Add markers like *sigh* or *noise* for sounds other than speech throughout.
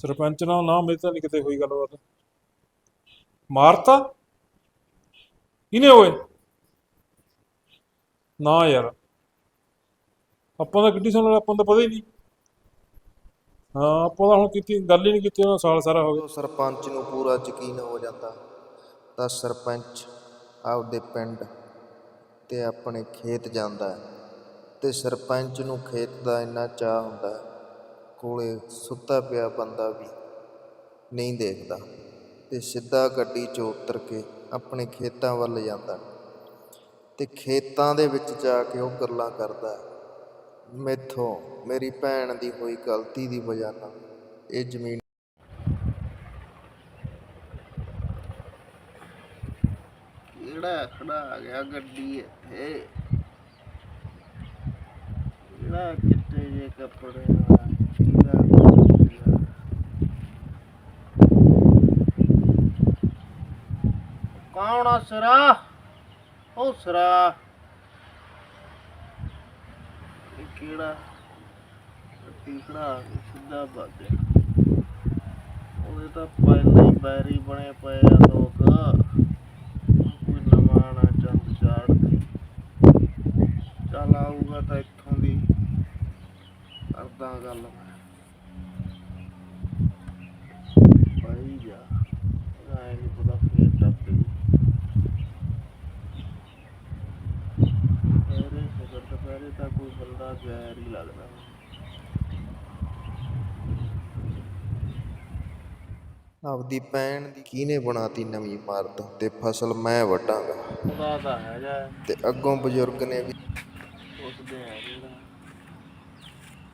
ਸਰਪੰਚ ਨਾਲ ਨਾ ਮੇਰੀ ਤਾਂ ਨਹੀਂ ਕਿਤੇ ਹੋਈ ਗੱਲਬਾਤ। ਮਾਰਤਾ? ਕਿਨੇ ਹੋਏ ਨਾ ਯਾਰ। ਆਪਾਂ ਤਾਂ ਕਿੱਡੀ ਸਾਲ ਆਪਾਂ ਨੂੰ ਪਤਾ ਹੀ ਨਹੀਂ। ਹਾਂ ਆਪਾਂ ਤਾਂ ਹੁਣ ਕੀਤੀ ਗੱਲ ਹੀ ਨਹੀਂ ਕੀਤੀ ਉਹਨਾਂ ਸਾਲ ਸਾਰਾ ਹੋ ਗਿਆ। ਸਰਪੰਚ ਨੂੰ ਪੂਰਾ ਯਕੀਨ ਹੋ ਜਾਂਦਾ ਤਾਂ ਸਰਪੰਚ ਆਪਦੇ ਪਿੰਡ ਤੇ ਆਪਣੇ ਖੇਤ ਜਾਂਦਾ ਹੈ ਤੇ ਸਰਪੰਚ ਨੂੰ ਖੇਤ ਦਾ ਇੰਨਾ ਚਾਹ ਹੁੰਦਾ ਹੈ, ਕੋਲੇ ਸੁੱਤਾ ਪਿਆ ਬੰਦਾ ਵੀ ਨਹੀਂ ਦੇਖਦਾ ਤੇ ਸਿੱਧਾ ਗੱਡੀ 'ਚੋਂ ਉਤਰ ਕੇ ਆਪਣੇ ਖੇਤਾਂ ਵੱਲ ਜਾਂਦਾ ਤੇ ਖੇਤਾਂ ਦੇ ਵਿੱਚ ਜਾ ਕੇ ਉਹ ਗੱਲਾਂ ਕਰਦਾ ਹੈ ਮੈਥੋਂ ਮੇਰੀ ਭੈਣ ਦੀ ਹੋਈ ਗਲਤੀ ਦੀ ਵਜ੍ਹਾ ਨਾਲ ਇਹ ਜ਼ਮੀਨ ਕਿਹੜਾ ਖੜਾ ਗਿਆ ਗੱਡੀ ਇੱਥੇ? ਕਿਹੜਾ ਚਿੱਟੇ ਜੇ ਕੱਪੜੇ ਵਾਲਾ? ਕੌਣ ਆ ਸਰਾ? ਉਹ ਸਰਾ। ਇਹ ਕਿਹੜਾ? ਗੱਡੀ ਸਿੱਧਾ ਬਾਗੇ ਉਹਦੇ ਤਾਂ ਪਹਿਲਾਂ ਹੀ ਬੈਰੀ ਬਣੇ ਪਏ ਆ ਲੋਕ। ਕੋਈ ਨਵਾਂ ਨਾ ਚੰਦ ਚਾੜਦੇ ਚੱਲ ਆਊਗਾ ਤਾਂ ਇੱਥੋਂ ਦੀ ਕਰਦਾ ਗੱਲ ਮੈਂ। ਭਾਈ ਜਾ ਆਏ ਨਹੀਂ ਪਤਾ ਫੇਰ ਟੱਪ ਗਈ ਮੇਰੇ ਸਿਰ ਤੇ ਪਹਿਲੇ ਤਾਂ ਕੋਈ ਬੰਦਾ ਗੈਰ ਹੀ ਲੱਗਦਾ ਆਪਦੀ ਭੈਣ ਦੀ ਕਿਹਨੇ ਬਣਾਤੀ ਨਵੀਂ ਇਮਾਰਤ ਤੇ ਫਸਲ ਮੈਂ ਵੱਢਾਂਗਾ? ਉਹਦਾ ਤਾਂ ਅੱਗੋਂ ਬਜ਼ੁਰਗ ਨੇ ਵੀ ਉਸਦੇ ਆ ਜਿਹੜਾ।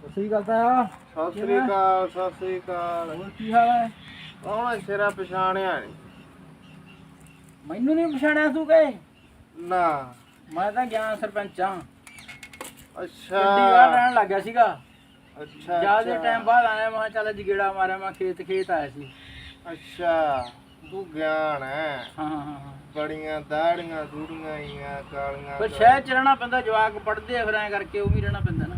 ਸਹੀ ਗੱਲ ਤਾਂ ਸਤਿ ਸ੍ਰੀ ਅਕਾਲ ਸਤਿ ਸ੍ਰੀ ਅਕਾਲ। ਹੋਰ ਕੀ ਹਾਲ ਹੈ? ਕੌਣ ਸਿਰਾ ਪਛਾਣਿਆ ਨਹੀਂ ਮੈਨੂੰ ਨਹੀਂ ਪਛਾਣਿਆ ਤੂੰ ਕਹੇ? ਨਾ। ਮੈਂ ਤਾਂ ਗਿਆ ਸਰਪੰਚ ਆ ਅੱਛਾ। ਚੰਡੀਗੜ੍ਹ ਰਹਿਣ ਲੱਗਾ ਸੀਗਾ। ਅੱਛਾ ਜ਼ਿਆਦਾ ਅੱਛਾ। ਟਾਈਮ ਬਾਅਦ ਆਇਆ ਮੈਂ ਕਿਹਾ ਚੱਲ ਅੱਜ ਗੇੜਾ ਮਾਰਿਆ ਮੈਂ ਖੇਤ ਖੇਤ ਆਇਆ ਸੀ। ਅੱਛਾ ਤੂੰ ਗਿਆਨ ਹੈ ਹਾਂ ਹਾਂ ਹਾਂ। ਹਾਂ। ਬੜੀਆਂ ਦਾੜੀਆਂ ਦੂੜੀਆਂ ਆਈਆਂ ਕਾਲੀਆਂ ਪਰ ਸ਼ਹਿਰ ਚ ਰਹਿਣਾ ਪੈਂਦਾ ਜਵਾਕ ਪੜਦੇ ਫਿਰ ਐ ਕਰਕੇ ਉਹ ਵੀ ਰਹਿਣਾ ਪੈਂਦਾ ਨਾ।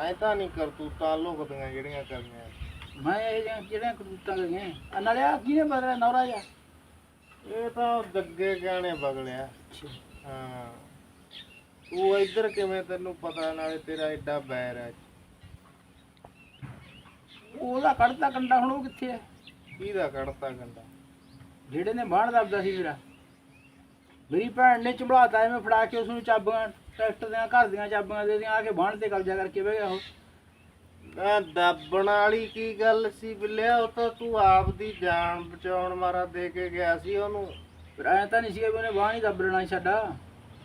ਐ ਤਾਂ ਨਹੀਂ ਕਰਤੂਤਾਂ ਲੁਕਦੀਆਂ ਜਿਹੜੀਆਂ ਕਰਨੀਆਂ। ਮੈਂ ਇਹ ਜਿਹੀਆਂ ਜਿਹੜੀਆਂ ਕਰਤੂਤਾਂ ਕਰੀਆਂ ਆ ਨਾਲੇ ਆ ਕਿਹਨੇ ਬਦਲਿਆ? ਨੌਰਾ ਜਾ ਇਹ ਤਾਂ ਜੱਗੇ ਗਿਆਨੇ ਬਗਲਿਆ ਹਾਂ। ਤੂੰ ਇੱਧਰ ਕਿਵੇਂ ਤੈਨੂੰ ਪਤਾ ਨਾਲੇ ਤੇਰਾ ਐਡਾ ਬੈਰ ਹੈ। ਉਹਦਾ ਕੱਢਤਾ ਕੰਡਾ ਹੁਣ ਉਹ ਕਿੱਥੇ ਹੈ ਕਿਹਦਾ ਕੱਢਤਾ ਗੰਡਾ ਜਿਹੜੇ ਨੇ ਬਾਹਣ ਦੱਬਦਾ ਸੀ ਮੇਰਾ। ਮੇਰੀ ਭੈਣ ਨੇ ਚੰਬਲਾਤਾ ਐਵੇਂ ਫੜਾ ਕੇ ਉਸ ਨੂੰ ਚਾਬੀਆਂ ਟਰੈਕਟਰ ਦੀਆਂ ਘਰ ਦੀਆਂ ਚਾਬੀਆਂ ਦੇ ਦੀਆਂ ਆ ਕੇ ਬਾਹਣ ਤੇ ਕਬਜ਼ਾ ਕਰਕੇ ਬਹਿ ਗਿਆ ਉਹ। ਨਾ ਦੱਬਣ ਵਾਲੀ ਕੀ ਗੱਲ ਸੀ ਬਿੱਲਿਆ? ਉਹ ਤਾਂ ਤੂੰ ਆਪ ਦੀ ਜਾਨ ਬਚਾਉਣ ਮਾਰਾ ਦੇ ਕੇ ਗਿਆ ਸੀ ਉਹਨੂੰ। ਫਿਰ ਐਂ ਤਾਂ ਨਹੀਂ ਸੀ ਵੀ ਉਹਨੇ ਬਾਹਣ ਹੀ ਦੱਬ ਲੈਣਾ ਸੀ ਸਾਡਾ।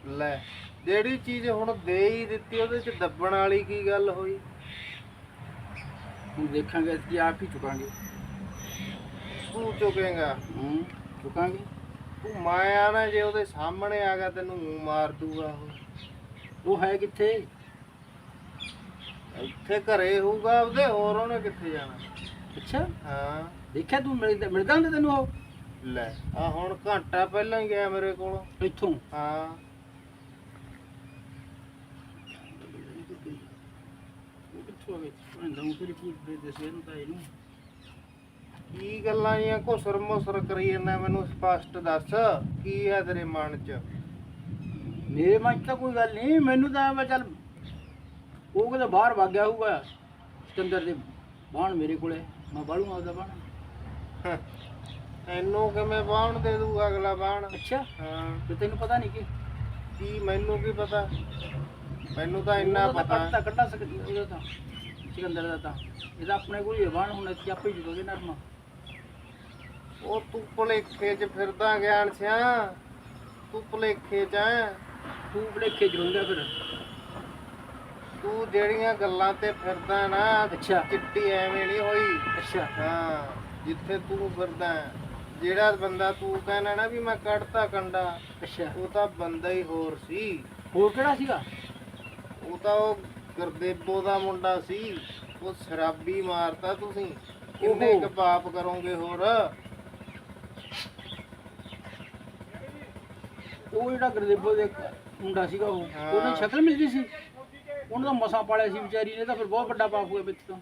ਲੈ ਜਿਹੜੀ ਚੀਜ਼ ਹੁਣ ਦੇ ਹੀ ਦਿੱਤੀ ਉਹਦੇ ਚ ਦੱਬਣ ਵਾਲੀ ਕੀ ਗੱਲ ਹੋਈ? ਹੁਣ ਦੇਖਾਂਗੇ ਕਿ ਆਪ ਹੀ ਚੁਕਾਂਗੇ। ਤੂੰ ਚੁਕੇਗਾ? ਹੂੰ ਚੁਕਾਂਗੇ। ਤੂੰ ਮਾਇਆ ਨਾ ਜੇ ਉਹਦੇ ਸਾਹਮਣੇ ਆ ਗਿਆ ਤੈਨੂੰ ਮੂੰਹ ਮਾਰ ਦੂਗਾ ਉਹ। ਉਹ ਹੈ ਕਿੱਥੇ? ਇੱਥੇ ਘਰੇ ਹੋਊਗਾ ਉਹਦੇ ਹੋਰ ਉਹਨੇ ਕਿੱਥੇ ਜਾਣਾ? ਅੱਛਾ। ਹਾਂ। ਦੇਖਿਆ ਤੂੰ ਮਿਲਦਾ ਮਿਲਦਾ ਹੁੰਦਾ ਤੈਨੂੰ ਉਹ? ਲੈ ਆ ਹੁਣ ਘੰਟਾ ਪਹਿਲਾਂ ਹੀ ਗਿਆ ਮੇਰੇ ਕੋਲ। ਇੱਥੋਂ? ਹਾਂ। ਕਿੱਥੋਂ ਆ ਉਹ ਕੀ ਦੇ ਦੱਸੇ ਇਹਨੂੰ ਤਾਂ ਇਹਨੂੰ ਕੀ ਗੱਲਾਂ ਘੁਸਰ ਮੁਸਰ ਕਰੀ ਜਾਂਦਾ ਮੈਨੂੰ ਸਪਸ਼ਟ ਦੱਸ ਕੀ ਹੈ ਤੇਰੇ ਮਨ 'ਚ? ਮੇਰੇ ਮਨ 'ਚ ਤਾਂ ਕੋਈ ਗੱਲ ਨਹੀਂ ਮੈਨੂੰ ਤਾਂ ਮੈਂ ਚੱਲ ਉਹ ਕਿਤੇ ਬਾਹਰ ਵਗ ਗਿਆ ਹੋਊਗਾ। ਸਿਕੰਦਰ ਦੇ ਬਾਹਣ ਮੇਰੇ ਕੋਲੇ। ਮੈਂ ਬਾਲੂਗਾ ਉਹਦਾ ਬਾਹਣ। ਇਹਨੂੰ ਕਿਵੇਂ ਬਾਹਣ ਦੇ ਦੂਗਾ ਅਗਲਾ ਬਾਹਣ? ਅੱਛਾ। ਹਾਂ। ਤੇ ਤੈਨੂੰ ਪਤਾ ਨਹੀਂ ਕਿ ਕੀ ਮੈਨੂੰ ਕੀ ਪਤਾ? ਮੈਨੂੰ ਤਾਂ ਇੰਨਾ ਉਹਦਾ ਪਤਾ। ਕੱਟਾ ਕੱਟਾ ਸਕ ਉਹਦਾ ਤਾਂ। ਸਿਕੰਦਰ ਦਾ ਤਾਂ। ਇਹਦਾ ਆਪਣੇ ਕੋਲ ਹੀ ਹੈ ਬਾਹਣ ਹੁਣ ਇੱਥੇ ਆਪੇ ਜੁਦੋਗੇ ਨਰਮਾ ਉਹ ਤੂੰ ਭੁਲੇਖੇ 'ਚ ਫਿਰਦਾ ਗਿਆਨ ਸਿਆ। ਤੂੰ ਭੁਲੇਖੇ 'ਚ ਐ। ਤੂੰ ਭਲੇਖੇ ਜੁੰਗਾ ਫਿਰ। ਤੂੰ ਜਿਹੜੀਆਂ ਗੱਲਾਂ ਤੇ ਫਿਰਦਾ ਨਾ ਅੱਛਾ। ਚਿੱਟੀ ਐਵੇਂ ਨਹੀਂ ਹੋਈ। ਅੱਛਾ। ਹਾਂ ਜਿੱਥੇ ਤੂੰ ਫਿਰਦਾ ਹੈ, ਜਿਹੜਾ ਬੰਦਾ ਤੂੰ ਕਹਿਣਾ ਨਾ ਵੀ ਮੈਂ ਕੱਢਤਾ ਕੰਡਾ ਅੱਛਾ। ਉਹ ਤਾਂ ਬੰਦਾ ਹੀ ਹੋਰ ਸੀ। ਹੋਰ ਕਿਹੜਾ ਸੀਗਾ? ਉਹ ਤਾਂ ਉਹ ਗੁਰਦੇਵੋ ਦਾ ਮੁੰਡਾ ਸੀ। ਉਹ ਸ਼ਰਾਬੀ ਮਾਰਤਾ ਤੁਸੀਂ। ਕਿੰਨੇ ਓਹੋ। ਕੁ ਪਾਪ ਕਰੋਗੇ ਹੋਰ? ਉਹ ਜਿਹੜਾ ਗੁਰਦੇਵੋ ਦੇ ਮੁੰਡਾ ਸੀਗਾ ਉਹ ਹਾਂ। ਉਹਦੀ ਸ਼ਕਲ ਮਿਲਦੀ ਸੀ? ਉਹਨੂੰ ਤਾਂ ਮਸਾਂ ਪਾਲਿਆ ਸੀ ਵਿਚਾਰੀ ਨੇ ਤਾਂ ਫਿਰ ਬਹੁਤ ਵੱਡਾ ਪਾਪ ਹੋਇਆ ਵਿੱਚ ਤੋਂ।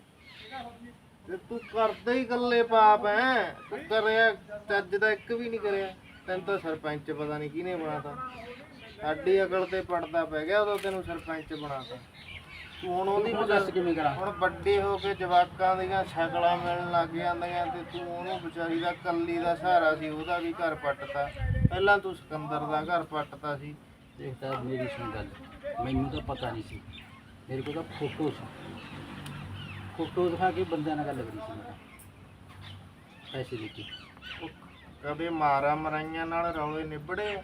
ਤੇ ਤੂੰ ਕਰਦਾ ਹੀ ਇਕੱਲੇ ਪਾਪ ਐ ਤੂੰ ਕਰਿਆ ਚੱਜ ਦਾ ਇੱਕ ਵੀ ਨਹੀਂ ਕਰਿਆ। ਤੈਨੂੰ ਤਾਂ ਸਰਪੰਚ ਪਤਾ ਨਹੀਂ ਕਿਹਨੇ ਬਣਾਤਾ। ਸਾਡੀ ਅਕਲ ਤੇ ਪੜਦਾ ਪੈ ਗਿਆ ਉਦੋਂ ਤੈਨੂੰ ਸਰਪੰਚ ਬਣਾਤਾ। ਤੂੰ ਹੁਣ ਉਹਦੀ ਦੱਸ ਕਿਵੇਂ ਕਰਾਂ? ਹੁਣ ਵੱਡੇ ਹੋ ਕੇ ਜਵਾਕਾਂ ਦੀਆਂ ਸ਼ਕਲਾਂ ਮਿਲਣ ਲੱਗ ਜਾਂਦੀਆਂ ਤੇ ਤੂੰ ਉਹਨੂੰ ਵਿਚਾਰੀ ਦਾ ਕੱਲੀ ਦਾ ਸਹਾਰਾ ਸੀ ਉਹਦਾ ਵੀ ਘਰ ਪੱਟਤਾ। ਪਹਿਲਾਂ ਤੂੰ ਸਿਕੰਦਰ ਦਾ ਘਰ ਪੱਟਤਾ ਸੀ। ਦੇਖ ਤਾਂ ਮੇਰੀ ਸੁਣ ਗੱਲ ਮੈਨੂੰ ਤਾਂ ਪਤਾ ਨਹੀਂ ਸੀ ਮੇਰੇ ਕੋਲ ਤਾਂ ਫੋਟੋ ਸੀ ਫੋਟੋ ਦਿਖਾ ਕੇ ਬੰਦਿਆਂ ਨਾਲ ਗੱਲ ਕਰੀ ਸੀ ਮੈਂ ਪੈਸੇ ਦੇ ਕੇ। ਕਦੇ ਮਾਰਾ ਮਰਾਈਆਂ ਨਾਲ ਰੌਲੇ ਨਿਬੜੇ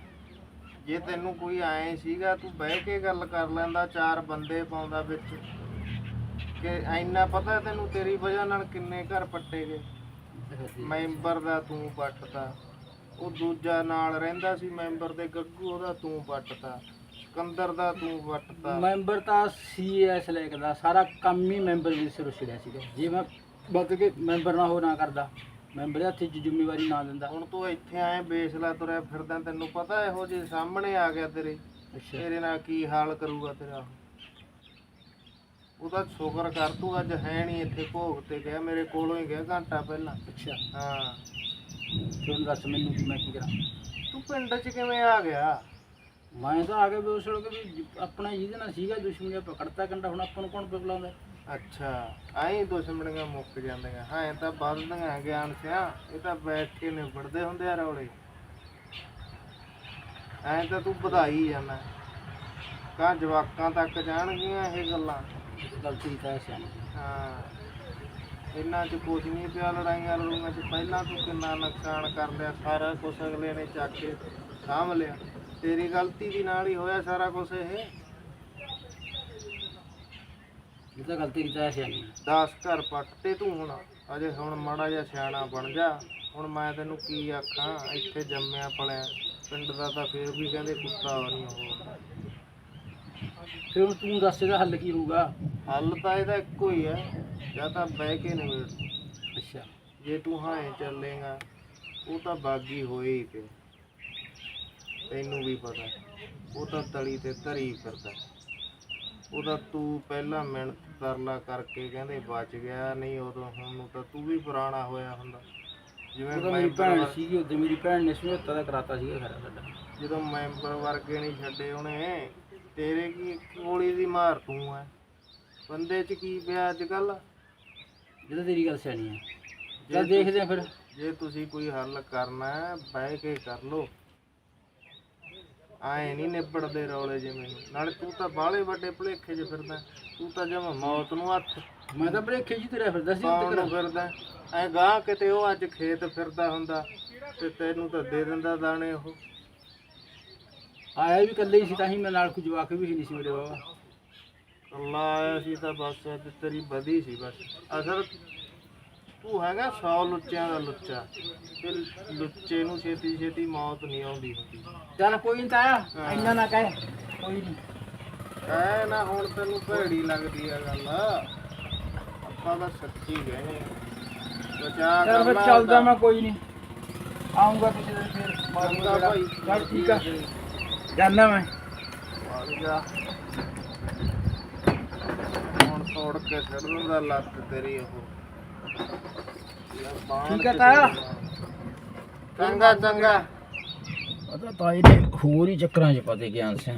ਜੇ ਤੈਨੂੰ ਕੋਈ ਆਏ ਸੀਗਾ, ਤੂੰ ਬਹਿ ਕੇ ਗੱਲ ਕਰ ਲੈਂਦਾ, ਚਾਰ ਬੰਦੇ ਪਾਉਂਦਾ ਵਿੱਚ। ਕਿ ਇੰਨਾ ਪਤਾ ਤੈਨੂੰ ਤੇਰੀ ਵਜ੍ਹਾ ਨਾਲ ਕਿੰਨੇ ਘਰ ਪੱਟੇ ਗਏ? ਮੈਂਬਰ ਦਾ ਤੂੰ ਪੱਟਤਾ। ਉਹ ਦੂਜਾ ਨਾਲ ਰਹਿੰਦਾ ਸੀ, ਮੈਂਬਰ ਦੇ ਗੱਗੂ ਉਹਦਾ ਤੂੰ ਪੱਟਤਾ। ਸਿਕੰਦਰ ਦਾ ਤੂੰ ਪੱਟਤਾ ਮੈਂਬਰ ਤਾਂ ਸੀਐਸ ਲੈਕ ਦਾ ਸਾਰਾ ਕੰਮ ਹੀ ਮੈਂਬਰ ਦੇ ਸਿਰੋਂ ਛਿੜਿਆ ਸੀਗਾ। ਜੇ ਮੈਂ ਬਤ ਕੇ ਮੈਂਬਰ ਨਾ ਹੋ ਨਾ ਕਰਦਾ ਮੈਂਬਰ ਦੇ ਹੱਥ 'ਚ ਜ਼ਿੰਮੇਵਾਰੀ ਨਾ ਦਿੰਦਾ। ਹੁਣ ਤੂੰ ਇੱਥੇ ਆਏ ਬੇਸਲਾ ਤੁਰਿਆ ਫਿਰਦਾ ਤੈਨੂੰ ਪਤਾ ਇਹੋ ਜਿਹੇ ਸਾਹਮਣੇ ਆ ਗਿਆ ਤੇਰੇ। ਅੱਛਾ। ਤੇਰੇ ਨਾਲ ਕੀ ਹਾਲ ਕਰੂਗਾ ਤੇਰਾ ਉਹਦਾ ਸ਼ੁਕਰ ਕਰ ਤੂੰ ਅੱਜ ਹੈ ਨਹੀਂ ਇੱਥੇ ਭੋਗ ਤੇ ਗਿਆ ਮੇਰੇ ਕੋਲੋਂ ਹੀ ਗਿਆ ਘੰਟਾ ਪਹਿਲਾਂ। ਅੱਛਾ। ਹਾਂ। ਤੇ ਹੁਣ ਦੱਸ ਮੈਨੂੰ ਵੀ ਮੈਂ ਕੀ ਕਰਾਂ। ਤੂੰ ਪਿੰਡ 'ਚ ਕਿਵੇਂ ਆ ਗਿਆ? ਮੈਂ ਤਾਂ ਆ ਕੇ ਬੇਸ ਹੋ ਕੇ ਵੀ ਆਪਣਾ ਜਿਹਦੇ ਨਾਲ ਸੀਗਾ ਦੁਸ਼ਮਣੀ ਪਕੜਤਾ ਕੰਡਾ ਹੁਣ ਆਪਾਂ ਨੂੰ ਕੌਣ ਬੁਲਾਉਂਦਾ? ਅੱਛਾ ਆਈ ਦੁਸ਼ਮਣੀਆਂ ਮੁੱਕ ਜਾਂਦੀਆਂ। ਹਾਂ ਇਹ ਤਾਂ ਵੱਧਦੀਆਂ ਗਿਆਨ ਸਿਆ। ਇਹ ਤਾਂ ਬੈਠ ਕੇ ਨਿਬੜਦੇ ਹੁੰਦੇ ਆ ਰੌਲੇ। ਐਂ ਤਾਂ ਤੂੰ ਵਧਾਈ ਜਾਂਦਾ ਕਾ ਜਵਾਕਾਂ ਤੱਕ ਜਾਣਗੀਆਂ ਇਹ ਗੱਲਾਂ। ਗਲਤੀ ਤਾਂ ਸਿਆਣੀ ਹਾਂ। ਇਹਨਾਂ 'ਚ ਕੁਝ ਨਹੀਂ ਪਿਆ ਲੜਾਈਆਂ ਲੜੂਈਆਂ 'ਚ। ਪਹਿਲਾਂ ਤੂੰ ਕਿੰਨਾ ਨੁਕਸਾਨ ਕਰ ਲਿਆ ਸਾਰਾ ਕੁਝ ਅਗਲੇ ਨੇ ਚੱਕ ਕੇ ਸਾਂਭ ਲਿਆ। ਤੇਰੀ ਗਲਤੀ ਦੀ ਨਾਲ ਹੀ ਹੋਇਆ ਸਾਰਾ ਕੁਝ ਇਹ। ਇਹ ਤਾਂ ਗਲਤੀ ਕੀਤਾ ਸਿਆਣੀ 10 ਘਰ ਪੱਟਤੇ ਤੂੰ ਹੁਣ। ਅਜੇ ਹੁਣ ਮਾੜਾ ਜਿਹਾ ਸਿਆਣਾ ਬਣ ਜਾ। ਹੁਣ ਮੈਂ ਤੈਨੂੰ ਕੀ ਆਖਾਂ ਇੱਥੇ ਜੰਮਿਆ ਪਲਿਆ। ਪਿੰਡ ਦਾ ਤਾਂ ਫੇਰ ਵੀ ਕਹਿੰਦੇ ਕੁੱਤਾ ਨਹੀਂ ਉਹ। ਫਿਰ ਹੁਣ ਤੂੰ ਦੱਸ ਇਹਦਾ ਹੱਲ ਕੀ ਹੋਊਗਾ? ਹੱਲ ਤਾਂ ਇਹਦਾ ਇੱਕੋ ਹੀ ਹੈ ਜਾਂ ਤਾਂ ਬਹਿ ਕੇ ਨਿਬੇੜ। ਅੱਛਾ। ਜੇ ਤੂੰ ਹਾਂ ਚੱਲੇਗਾ ਉਹ ਤਾਂ ਬਾਗੀ ਹੋਏ ਹੀ ਤੇ ਤੈਨੂੰ ਵੀ ਪਤਾ ਉਹ ਤਾਂ ਤਲੀ ਤੇ ਧਰੀ ਫਿਰਦਾ। ਉਹਦਾ ਤੂੰ ਪਹਿਲਾਂ ਮਿਹਨਤ ਤਰਲਾ ਕਰਕੇ ਕਹਿੰਦੇ ਬਚ ਗਿਆ ਨਹੀਂ ਉਦੋਂ ਹੁਣ ਨੂੰ ਤਾਂ ਤੂੰ ਵੀ ਪੁਰਾਣਾ ਹੋਇਆ ਹੁੰਦਾ। ਜਿਵੇਂ ਉਹ ਤਾਂ ਮੇਰੀ ਮੈਂਬਰ ਭੈਣ ਵਰ- ਸੀਗੀ ਉਹਦੇ ਮੇਰੀ ਭੈਣ ਨੇ ਸਮਝੌਤਾ ਦਾ ਕਰਾਤਾ ਸੀਗਾ ਖਰਾ ਸਾਡਾ। ਜਦੋਂ ਮੈਂਬਰ ਵਰਗੇ ਨਹੀਂ ਛੱਡੇ ਉਹਨੇ ਤੇਰੇ ਕੀ ਗੋਲੀ ਦੀ ਮਾਰ ਤੂੰ ਐ? ਬੰਦੇ 'ਚ ਕੀ ਪਿਆ ਅੱਜ ਕੱਲ ਜਦੋਂ ਤੇਰੀ ਗੱਲ ਸਿਆਣੀ ਹੈ ਚੱਲ ਦੇਖਦੇ ਆ ਫਿਰ। ਜੇ ਤੁਸੀਂ ਕੋਈ ਹੱਲ ਕਰਨਾ ਹੈ ਬਹਿ ਕੇ ਕਰ ਲੋ ਆਏ ਨਹੀਂ ਨਿਬੜਦੇ ਰੌਲੇ ਜਿਵੇਂ ਨਾਲੇ ਤੂੰ ਤਾਂ ਬਾਹਲੇ ਵੱਡੇ ਭੁਲੇਖੇ 'ਚ ਫਿਰਦਾ ਤੂੰ ਤਾਂ ਜਮ ਮੌਤ ਨੂੰ ਹੱਥ ਮੈਂ ਤਾਂ ਭਲੇਖੇ ਜੀ ਤੁਰਿਆ ਫਿਰਦਾ ਸੀ ਉੱਤੇ ਨੂੰ ਫਿਰਦਾ। ਐ ਗਾਂ ਕਿਤੇ ਉਹ ਅੱਜ ਖੇਤ ਫਿਰਦਾ ਹੁੰਦਾ ਤੇ ਤੈਨੂੰ ਤਾਂ ਦੇ ਦਿੰਦਾ ਦਾਣੇ ਉਹ। ਆਇਆ ਵੀ ਇਕੱਲੇ ਹੀ ਸੀ ਤਾਂ ਹੀ ਮੈਂ ਨਾਲ ਕੁਝ ਜਵਾਕ ਵੀ ਨਹੀਂ ਸੀ ਮੇਰੇ ਬਾਬਾ ਕੱਲਾ ਆਇਆ ਸੀ ਤਾਂ ਬਸ ਤੇ ਤੇਰੀ ਵਧੀ ਸੀ ਬਸ। ਅਸਲ ਤੂੰ ਹੈਗਾ 100 ਲੁੱਚਿਆਂ ਦਾ ਲੁੱਚਾ। ਤੇ ਲੁੱਚੇ ਨੂੰ ਛੇਤੀ ਛੇਤੀ ਮੌਤ ਨਹੀਂ ਆਉਂਦੀ ਹੁੰਦੀ। ਚੱਲ ਕੋਈ ਨਹੀਂ ਤਾਇਆ ਇੰਨਾ ਨਾ ਕਹਿ ਕੋਈ ਨਹੀਂ ਐ ਨਾ ਹੁਣ ਤੈਨੂੰ ਭੈੜੀ ਲੱਗਦੀ ਆ ਗੱਲ। ਆਪਾਂ ਤਾਂ ਸੱਚੀ ਕਹਿੰਦੇ ਬਚਾ ਚੱਲ ਫਿਰ ਚੱਲਦਾ ਮੈਂ ਕੋਈ ਨਹੀਂ ਆਉਂਗਾ ਕਿਸੇ ਦਿਨ ਫਿਰ। ਚੰਗਾ ਭਾਈ। ਚੱਲ ਠੀਕ ਆ। ਜਾਨਾ ਮੈਂ। ਜਾ। ਹੁਣ ਤੋੜ ਕੇ ਛੱਡ ਦੂੰਗਾ ਲੱਤ ਤੇਰੀ ਉਹ। ਠੀਕ ਆ ਤਾਇਆ। ਚੰਗਾ ਚੰਗਾ। ਪਤਾ ਤਾਈ ਨੇ ਹੋਰ ਹੀ ਚੱਕਰਾਂ 'ਚ ਪਤੇ ਗਿਆਨ ਸਿਆ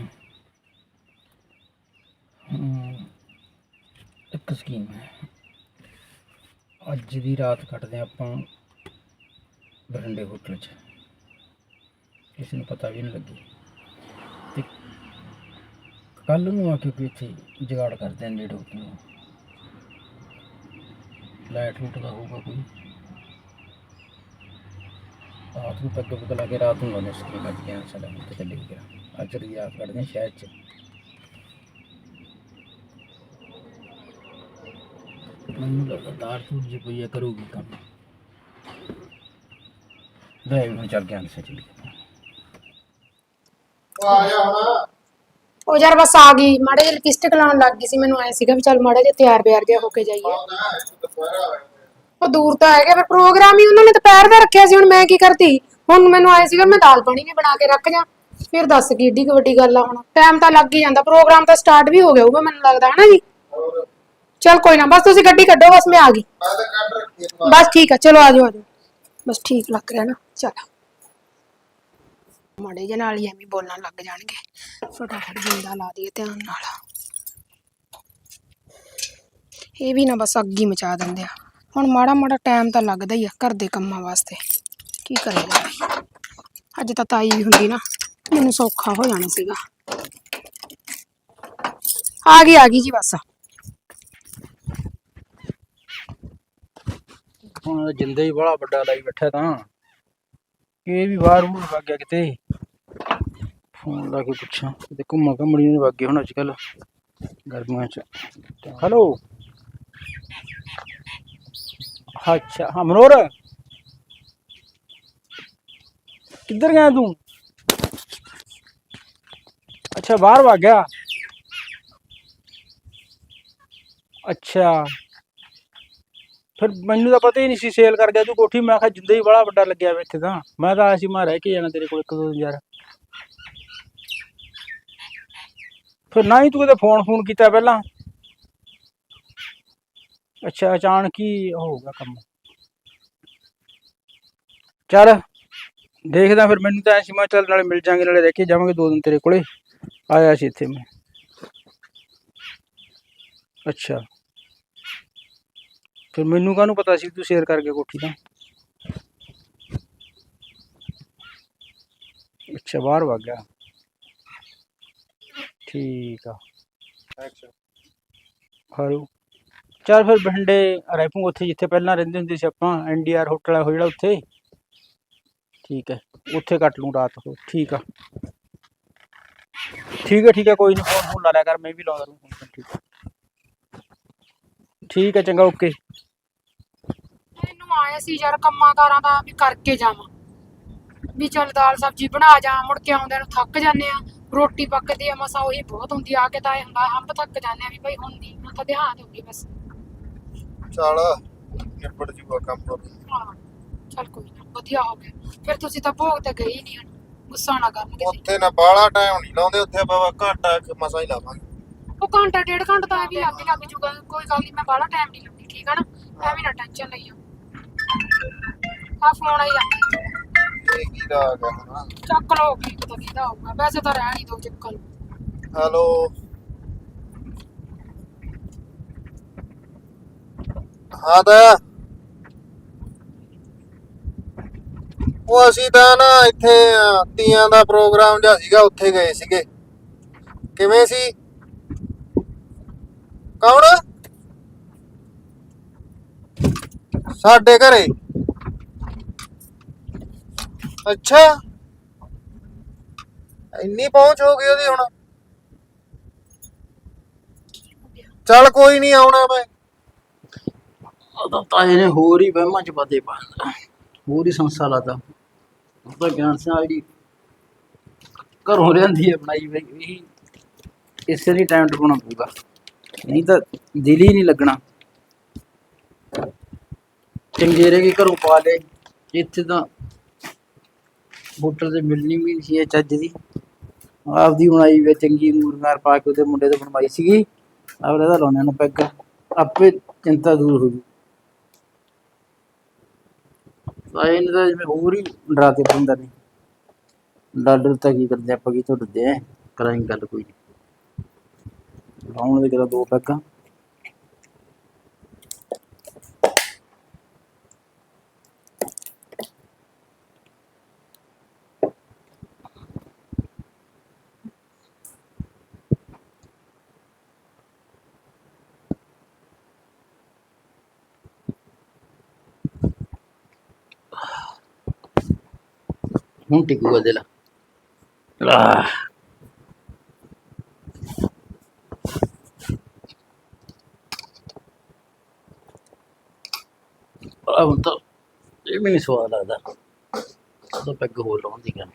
ਇੱਕ ਸਕੀਮ ਹੈ। ਅੱਜ ਦੀ ਰਾਤ ਕੱਟਦੇ ਹਾਂ ਆਪਾਂ ਬਰੰਡੇ ਹੋਟਲ 'ਚ। ਕਿਸੇ ਨੂੰ ਪਤਾ ਵੀ ਨਹੀਂ ਲੱਗੇ। ਤੇ ਕੱਲ ਨੂੰ ਆ ਕੇ ਕੋਈ ਇੱਥੇ ਜੁਗਾੜ ਕਰਦੇ ਹਾਂ ਨੇੜੇ ਹੋਟਲ ਨੂੰ ਲਾਈਟ ਲੂਟ ਦਾ ਹੋਊਗਾ ਕੋਈ। ਰਾਤ ਨੂੰ ਪੱਗ ਪੁੱਗ ਲਾ ਕੇ ਰਾਤ ਨੂੰ ਆਉਂਦੇ ਸਕੀਮ ਅੱਜ ਗਿਆ ਸਾਡਾ ਤੇ ਚੱਲੇ ਗਿਆ। ਅੱਜ ਦੀ ਰਾਤ ਕੱਢਦੇ ਹਾਂ ਸ਼ਹਿਰ 'ਚ। ਮੈਨੂੰ ਲੱਗਦਾ ਤਾਰ ਤੂਰ ਜੀ ਕੋਈ ਇਹ ਕਰੂਗੀ ਕੰਮ। ਡਰਾਈਵਰ ਨੂੰ ਚੱਲ ਗਿਆ ਅੰਦਰ ਚੱਲੀ ਆ ਜਾ ਹੁਣ। ਉਹ ਯਾਰ ਬਸ ਆ ਗਈ ਮਾੜੇ ਜਿਹੇ ਲਿਪਸਟਿਕ ਲਾਉਣ ਲੱਗ ਗਈ ਸੀ ਮੈਨੂੰ ਐ ਸੀਗਾ ਵੀ ਚੱਲ ਮਾੜਾ ਜਿਹਾ ਤਿਆਰ ਬਿਆਰ ਜਿਹਾ ਹੋ ਕੇ ਜਾਈਏ। ਉਹ ਦੂਰ ਤਾਂ ਹੈਗਾ ਫਿਰ ਪ੍ਰੋਗਰਾਮ ਹੀ ਉਹਨਾਂ ਨੇ ਦੁਪਹਿਰ ਦਾ ਰੱਖਿਆ ਸੀ ਹੁਣ ਮੈਂ ਕੀ ਕਰਦੀ? ਹੁਣ ਮੈਨੂੰ ਐ ਸੀਗਾ ਮੈਂ ਦਾਲ ਪਾਣੀ ਵੀ ਬਣਾ ਕੇ ਰੱਖ ਜਾ। ਫਿਰ ਦੱਸ ਕੀ ਏਡੀ ਕੁ ਵੱਡੀ ਗੱਲ ਆ ਹੁਣ। ਟਾਈਮ ਤਾਂ ਲੱਗ ਹੀ ਜਾਂਦਾ ਪ੍ਰੋਗਰਾਮ ਤਾਂ ਸਟਾਰਟ ਵੀ ਹੋ ਗਿਆ ਹੋਊਗਾ ਮੈਨੂੰ ਲੱਗਦਾ ਹੈ ਨਾ ਜੀ ਚਲ ਕੋਈ ਨਾ ਬਸ ਤੁਸੀਂ ਗੱਡੀ ਕੱਢੋ ਬਸ ਮੈਂ ਆ ਗਈ। ਮੈਂ ਤਾਂ ਕੱਢ ਰੱਖੀ ਆ ਬਸ ਠੀਕ ਆ ਚਲੋ ਆ ਜਾਓ ਆ ਜਾਓ। ਬਸ ਠੀਕ ਲੱਗ ਰਿਹਾ ਨਾ ਚਲ। ਮਾੜੇ ਜਿਹੇ ਨਾਲ ਹੀ ਐਵੇਂ ਬੋਲਣ ਲੱਗ ਜਾਣਗੇ। ਫਟਾਫਟ ਜਿੰਦਾ ਲਾ ਦਈਏ ਧਿਆਨ ਨਾਲ। ਇਹ ਵੀ ਨਾ ਬਸ ਅੱਗ ਹੀ ਮਚਾ ਦਿੰਦੇ ਆ। ਹੁਣ ਮਾੜਾ ਮਾੜਾ ਟਾਈਮ ਤਾਂ ਲੱਗਦਾ ਹੀ ਆ ਘਰ ਦੇ ਕੰਮਾਂ ਵਾਸਤੇ। ਕੀ ਕਰਿਆ ਜਾਵੇ ਅੱਜ ਤਾਂ ਤਾਈ ਵੀ ਹੁੰਦੀ ਨਾ, ਮੈਨੂੰ ਸੌਖਾ ਹੋ ਜਾਣਾ ਸੀਗਾ। ਆ ਗਈ ਆ ਗਈ ਜੀ ਬਸ। ਹੁਣ ਜਿੰਦੇ ਹੀ ਬੜਾ ਵੱਡਾ ਲਾਈ ਬੈਠਾ ਤਾਂ। ਇਹ ਵੀ ਬਾਹਰ ਮੂਰ ਵਗ ਗਿਆ ਕਿਤੇ। ਫੋਨ ਲਾ ਕੇ ਪੁੱਛਾਂ। ਕਿਤੇ ਘੁੰਮਾ ਘੁੰਮਣੀ ਨਹੀਂ ਵਗ ਗਏ ਹੁਣ ਅੱਜ ਕੱਲ ਗਰਮੀਆਂ ਚ। ਹੈਲੋ। ਅੱਛਾ, ਹਾਂ ਮਨੋਰ ਕਿੱਧਰ ਗਿਆ ਤੂੰ? ਅੱਛਾ, ਬਾਹਰ ਵਗ ਗਿਆ। ਅੱਛਾ। ਫਿਰ ਮੈਨੂੰ ਤਾਂ ਪਤਾ ਹੀ ਨਹੀਂ ਸੀ ਸੇਲ ਕਰ ਗਿਆ ਤੂੰ ਕੋਠੀ। ਮੈਂ ਕਿਹਾ ਜਿੰਦਾ ਹੀ ਬੜਾ ਵੱਡਾ ਲੱਗਿਆ ਵਾ ਇੱਥੇ ਤਾਂ। ਮੈਂ ਤਾਂ ਆਇਆ ਸੀ, ਮੈਂ ਰਹਿ ਕੇ ਜਾਣਾ ਤੇਰੇ ਕੋਲ ਇੱਕ ਦੋ ਦਿਨ ਯਾਰ। ਫਿਰ ਨਾ ਹੀ ਤੂੰ ਕਦੇ ਫੋਨ ਫੋਨ ਕੀਤਾ ਪਹਿਲਾਂ। ਅੱਛਾ ਅਚਾਨਕ ਹੀ ਹੋ ਗਿਆ ਕੰਮ। ਚੱਲ ਦੇਖਦਾ ਫਿਰ ਮੈਨੂੰ ਤਾਂ ਐ ਸੀ ਮੈਂ ਚੱਲ ਨਾਲੇ ਮਿਲ ਜਾਾਂਗੇ ਨਾਲੇ ਰਹਿ ਕੇ ਜਾਵਾਂਗੇ ਦੋ ਦਿਨ ਤੇਰੇ ਕੋਲੇ। ਆਇਆ ਸੀ ਇੱਥੇ ਮੈਂ। ਅੱਛਾ। ਫਿਰ ਮੈਨੂੰ ਕਾਹਨੂੰ ਪਤਾ ਸੀ ਤੂੰ ਸ਼ੇਅਰ ਕਰਕੇ ਕੋਠੀ ਤਾਂ ਅੱਛਾ ਬਾਹਰ ਵਗ ਗਿਆ। ਠੀਕ ਆ। ਹਾਰੂ ਚੱਲ ਫਿਰ ਬਠਿੰਡੇ ਰਹਿਪੂ ਉੱਥੇ ਜਿੱਥੇ ਪਹਿਲਾਂ ਰਹਿੰਦੇ ਹੁੰਦੇ ਸੀ ਆਪਾਂ ਐਨਡੀਆਰ ਹੋਟਲ ਆ ਉਹ ਜਿਹੜਾ ਉੱਥੇ। ਠੀਕ ਹੈ ਉੱਥੇ ਕੱਟ ਲੂੰ ਰਾਤ ਉਹ ਠੀਕ ਆ। ਠੀਕ ਹੈ ਠੀਕ ਹੈ ਕੋਈ ਨਹੀਂ ਫੋਨ ਫੋਨ ਲਾ ਲਿਆ ਕਰ ਮੈਂ ਵੀ ਲਾਉਂਦਾ ਰਹੂੰ phone, ਠੀਕ ਠੀਕ ਹੈ ਚੰਗਾ ਓਕੇ ਮੈਨੂੰ ਆਇਆ ਸੀ ਯਾਰ ਕੰਮਾਂ ਕਾਰਾਂ ਦਾ ਵੀ ਕਰਕੇ ਜਾਵਾਂ। ਵੀ ਚੱਲ ਦਾਲ ਸਬਜ਼ੀ ਬਣਾ ਜਾ ਮੁੜ ਕੇ ਆਉਂਦੇ ਨੂੰ ਥੱਕ ਜਾਂਦੇ ਆ। ਰੋਟੀ ਪੱਕਦੀ ਆ ਮਸਾ ਉਹੀ ਬਹੁਤ ਹੁੰਦੀ ਆ ਕੇ ਤਾਂ ਇਹ ਹੁੰਦਾ ਹੰਬ ਥੱਕ ਜਾਂਦੇ ਆ ਵੀ ਭਾਈ ਹੁੰਦੀ ਹੁਣ ਤਾਂ ਦਿਹਾਤ ਹੋ ਗਈ ਬਸ। ਚੱਲ ਨਿਬੜ ਜੂਗਾ ਕੰਮ ਹਾਂ ਚੱਲ ਕੋਈ ਨਾ ਵਧੀਆ ਹੋ ਗਿਆ। ਫਿਰ ਤੁਸੀਂ ਤਾਂ ਭੋਗ ਤੇ ਗਏ ਹੀ ਨਹੀਂ ਗੁੱਸਾ ਨਾ ਕਰਨ ਕਿਸੇ ਉੱਥੇ ਨਾ ਬਾਹਲਾ ਟਾਈਮ ਨਹੀਂ ਲਾਉਂਦੇ ਉੱਥੇ ਬਾਬਾ ਘਾਟਾ ਕਿ ਮਸਾ ਹੀ ਲਾਵਾਂਗੇ। ਉਹ ਘੰਟਾ ਡੇਢ ਘੰਟਾ ਤਾਂ ਵੀ ਲੱਗ ਲੱਗ ਜੂਗਾ ਕੋਈ ਗੱਲ ਨਹੀਂ ਮੈਂ ਬਾਹਲਾ ਟਾਈਮ ਨਹੀਂ ਲਾਉਂਦੀ ਠੀਕ ਆ ਨਾ? ਐਵੇਂ ਨਾ ਟੈਨਸ਼ਨ ਲਈਓ ਆ ਫੋਨ ਆਈ ਜਾਂਦਾ। ਇਹ ਕੀ ਦਾ ਆ ਗਿਆ ਹੁਣ? ਚੱਕ ਲਓ ਕੀ ਪਤਾ ਕਿਹਦਾ ਹੋਊਗਾ ਵੈਸੇ ਤਾਂ ਰਹਿਣ ਹੀ ਦੋ ਚੱਕਲ ਹੈਲੋ ਹਾਂ ਦਾ ਉਹ ਅਸੀਂ ਤਾਂ ਨਾ ਇੱਥੇ ਤੀਆਂ ਦਾ ਪ੍ਰੋਗਰਾਮ ਜਿਹਾ ਸੀਗਾ, ਉੱਥੇ ਗਏ ਸੀਗੇ। ਕਿਵੇਂ ਸੀ? ਕੌਣ? ਸਾਡੇ ਘਰੇ। ਅੱਛਾ। ਇੰਨੀ ਪਹੁੰਚ ਹੋ ਗਈ ਉਹਦੀ ਹੁਣ। ਚੱਲ ਕੋਈ ਨਹੀਂ ਆਉਣਾ ਮੈਂ। ਉਹਦਾ ਤਾਏ ਨੇ ਹੋਰ ਹੀ ਵਹਿਮਾਂ ਚ ਬਾਦੇ ਪਾ ਹੋਰ ਹੀ ਸੰਸਾ ਲਾਤਾ ਉਹਦਾ ਗਿਆਨ ਸਿੰਘ ਜਿਹੜੀ ਘਰੋਂ ਰਹਿੰਦੀ ਹੈ ਬਣਾਈ ਹੋਈ ਇਸੇ ਲਈ ਟਾਈਮ ਟਪਾਉਣਾ ਪਊਗਾ। ਨਹੀਂ ਤਾਂ ਦਿਲ ਹੀ ਨਹੀਂ ਲੱਗਣਾ। ਚੰਗੇ ਰਹਿ ਕੇ ਘਰੋਂ ਪਾ ਲੈ ਇੱਥੇ ਤਾਂ ਹੋਟਲ ਤੇ ਮਿਲਣੀ ਵੀ ਨਹੀਂ ਸੀ ਇਹ ਚੱਜ ਦੀ। ਆਪਦੀ ਬਣਾਈ ਵੇ ਚੰਗੀ ਮੂਰਗਾਰ ਪਾ ਕੇ ਉਹਦੇ ਮੁੰਡੇ ਤੋਂ ਬਣਵਾਈ ਸੀਗੀ। ਆਪਰੇ ਦਾ ਲਾਉਣੇ ਨੂੰ ਪੈਗ। ਆਪੇ ਚਿੰਤਾ ਦੂਰ ਹੋ ਗਈ ਤਾਏ ਨੇ ਤਾਂ ਜਿਵੇਂ ਹੋਰ ਹੀ ਡਰਾਤੇ ਬੰਦਾ ਨੇ ਡਾਲਰ ਤਾਂ ਕੀ ਕਰਦੇ ਆਪਾਂ, ਕੀ ਤੁਹਾਡੇ ਆ ਕਰਾਂਗੇ ਗੱਲ ਕੋਈ। ਨਹੀਂ ਲਾਉਣ ਦੇ ਕਿਹੜਾ ਦੋ ਪੈਕਾਂ। ਹੁਣ ਟਿਕੂਗਾ ਦਿਲ ਆਹ ਹੁਣ ਤਾਂ ਇਹ ਵੀ ਨਹੀਂ ਸਵਾਦ ਉਹ ਤਾਂ ਪੈਗ ਹੋਰ ਲਾਉਣ ਦੀ ਗੱਲ।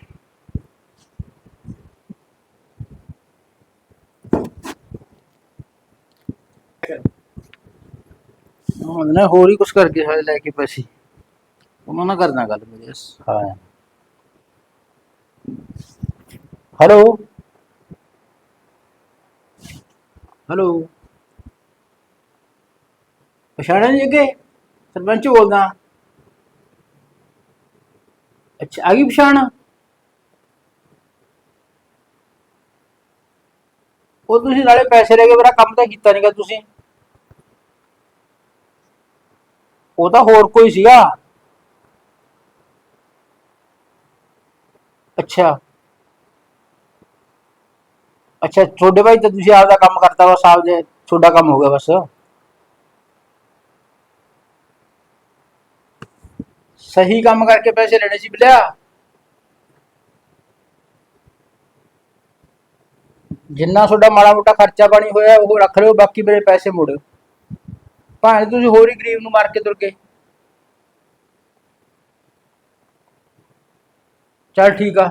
ਉਹਨਾਂ ਨੇ ਹੋਰ ਹੀ ਕੁਝ ਕਰਕੇ ਹਾਲੇ ਲੈ ਕੇ ਪੈਸੇ। ਉਹਨਾਂ ਨਾਲ ਕਰਨਾ ਗੱਲ ਮੇਰੇ। ਹਾਂ। ਹੈਲੋ ਹੈਲੋ ਪਛਾਣਿਆ ਨਹੀਂ ਅੱਗੇ? ਸਰਪੰਚ ਬੋਲਦਾ। ਅੱਛਾ, ਆ ਗਈ ਪਛਾਣ? ਉਹ ਤੁਸੀਂ ਨਾਲੇ ਪੈਸੇ ਲੈ ਕੇ ਮੇਰਾ ਕੰਮ ਤਾਂ ਕੀਤਾ ਨਹੀਂਗਾ ਤੁਸੀਂ। ਉਹ ਤਾਂ ਹੋਰ ਕੋਈ ਸੀਗਾ। ਅੱਛਾ। ਅੱਛਾ, ਤੁਹਾਡੇ ਭਾਈ ਤਾਂ ਤੁਸੀਂ ਆਪਦਾ ਕੰਮ ਕਰਤਾ ਬਸ ਆਪਦੇ ਤੁਹਾਡਾ ਕੰਮ ਹੋ ਗਿਆ ਬਸ। ਸਹੀ ਕੰਮ ਕਰਕੇ ਪੈਸੇ ਲੈਣੇ ਸੀ ਬਿਲਿਆ। ਜਿੰਨਾ ਤੁਹਾਡਾ ਮਾੜਾ ਮੋਟਾ ਖਰਚਾ ਪਾਣੀ ਹੋਇਆ, ਉਹ ਰੱਖ ਲਿਓ, ਬਾਕੀ ਮੇਰੇ ਪੈਸੇ ਮੋੜਿਓ ਭਾਵੇਂ ਤੁਸੀਂ ਹੋਰ ਹੀ ਗਰੀਬ ਨੂੰ ਮਾਰ ਕੇ ਤੁਰ ਗਏ। ਚਲ ਠੀਕ ਆ।